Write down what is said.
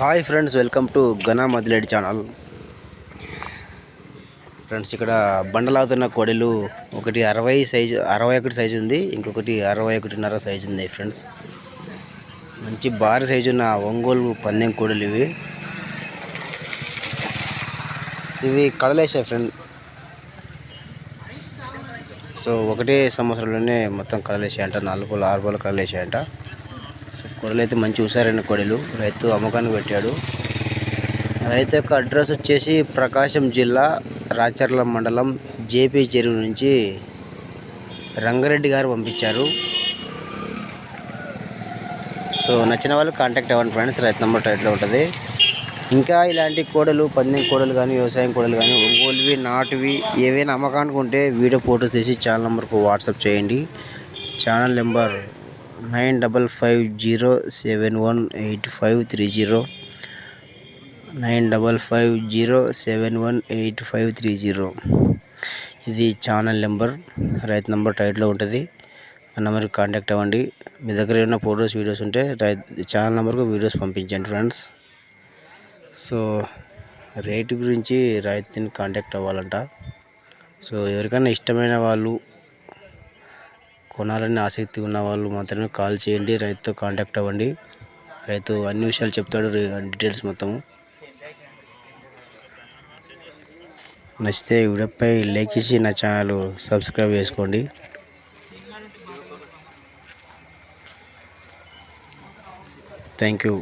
Hi friends welcome to ఘనా మదిలేడి channel. Friends ఇక్కడ బండలాగుతున్న కోడెలు ఒకటి అరవై సైజు అరవై ఒకటి సైజు ఉంది ఇంకొకటి అరవై ఒకటిన్నర సైజు ఉంది ఫ్రెండ్స్. మంచి భారీ సైజు ఉన్న ఒంగోలు పందెం కోడలు ఇవి. ఇవి కడలేసాయి ఫ్రెండ్. సో ఒకటే సంవత్సరంలోనే మొత్తం కడలేసాయంట నాలుగు పూలు ఆరు పూలు కడలేసాయంట కోడలు అయితే మంచి హుషారైన కోడలు. రైతు అమ్మకానికి పెట్టాడు. రైతు యొక్క అడ్రస్ వచ్చేసి ప్రకాశం జిల్లా రాచర్ల మండలం జేపీ చెరువు నుంచి రంగారెడ్డి గారు పంపించారు. సో నచ్చిన వాళ్ళు కాంటాక్ట్ అవ్వండి ఫ్రెండ్స్ రైతు నెంబర్ టైట్లో ఉంటుంది. ఇంకా ఇలాంటి కోడలు పందెం కోడలు కానీ వ్యవసాయం కోడలు కానీ ఒంగోలువి నాటువి ఏవైనా అమ్మకానికి ఉంటే వీడియో ఫోటో తీసి ఛానల్ నెంబర్కు వాట్సాప్ చేయండి. Channel number nine double five zero seven one eight five three zero. Nine double five zero seven one eight five three zero. ఇది ఛానల్ నెంబర్ రైతు నెంబర్ టైట్లో ఉంటుంది. ఆ నెంబర్కి కాంటాక్ట్ అవ్వండి. మీ దగ్గర ఏమైనా ఫోటోస్ వీడియోస్ ఉంటే రైతు ఛానల్ నెంబర్కు వీడియోస్ పంపించండి ఫ్రెండ్స్. సో రేటు గురించి రైతుని కాంటాక్ట్ అవ్వాలంట. సో ఎవరికైనా ఇష్టమైన వాళ్ళు కొనాలని ఆసక్తి ఉన్న వాళ్ళు మాత్రమే కాల్ చేయండి రైతుతో కాంటాక్ట్ అవ్వండి. రైతు అన్ని విషయాలు చెప్తాడు డీటెయిల్స్ మొత్తము. నచ్చితే వీడియోపై లైక్ ఇచ్చి నా ఛానల్ సబ్స్క్రైబ్ చేసుకోండి. Thank you.